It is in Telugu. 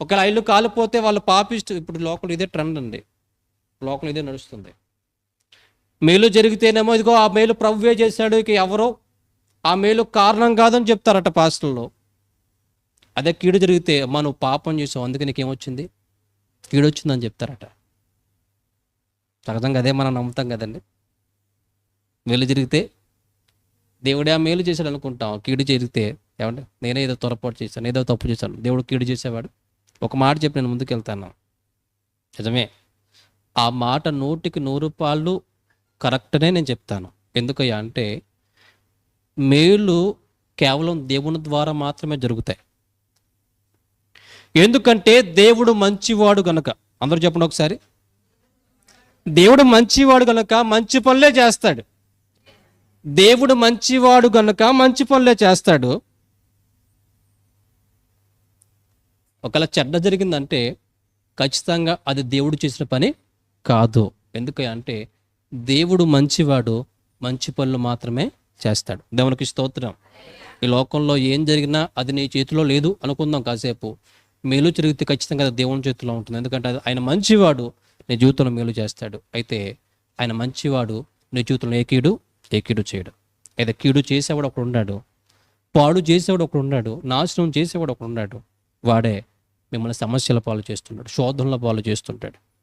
ఒకవేళ ఇల్లు కాలిపోతే వాళ్ళు పాపిస్తూ ఇప్పుడు లోకల్ ఇదే ట్రెండ్ అండి. లోకల్ ఇదే నడుస్తుంది. మేలు జరిగితేనేమో ఇదిగో ఆ మేలు ప్రభువే చేశాడు ఇక ఎవరో ఆ మేలు కారణం కాదని చెప్తారట పాస్టర్లో. అదే కీడు జరిగితే అమ్మా నువ్వు పాపం చేసావు అందుకే నీకేమొచ్చింది? కీడు వచ్చిందని చెప్తారట. సహజంగా అదే మనం నమ్ముతాం కదండి. మేలు జరిగితే దేవుడే ఆ మేలు చేశాడు అనుకుంటాం కీడు జరిగితే ఏమంటే నేనే ఏదో త్వరపాటు చేశాను ఏదో తప్పు చేశాను. దేవుడు కీడు చేసేవాడు. ఒక మాట చెప్పి నేను ముందుకెళ్తాను. నిజమే. ఆ మాట నూటికి నూరు పాళ్ళు కరెక్టనే నేను చెప్తాను. ఎందుకయ్యా అంటే మేలు కేవలం దేవుని ద్వారా మాత్రమే జరుగుతాయి. ఎందుకంటే దేవుడు మంచివాడు గనక అందరూ చెప్పండి ఒకసారి. దేవుడు మంచివాడు గనక మంచి పనులే చేస్తాడు. దేవుడు మంచివాడు గనక మంచి పనులే చేస్తాడు. ఒకవేళ చెడ్డ జరిగిందంటే ఖచ్చితంగా అది దేవుడు చేసిన పని కాదు. ఎందుకంటే దేవుడు మంచివాడు మంచి పనులు మాత్రమే చేస్తాడు. దేవునికి స్తోత్రం. ఈ లోకంలో ఏం జరిగినా అది నీ చేతిలో లేదు అనుకుందాం కాసేపు. మేలు జరిగితే ఖచ్చితంగా అది దేవుని చేతిలో ఉంటుంది. ఎందుకంటే అది ఆయన మంచివాడు నీ జీవితంలో మేలు చేస్తాడు. అయితే ఆయన మంచివాడు నీ జీవితంలో ఏ కీడు? ఏ కీడు చేయడు. అయితే కీడు చేసేవాడు ఒకడు ఉన్నాడు. పాడు చేసేవాడు ఒకడు ఉన్నాడు. నాశనం చేసేవాడు ఒకడు ఉన్నాడు. వాడే మిమ్మల్ని సమస్యల పాలు చేస్తున్నాడు శోధనల పాలు చేస్తుంటాడు.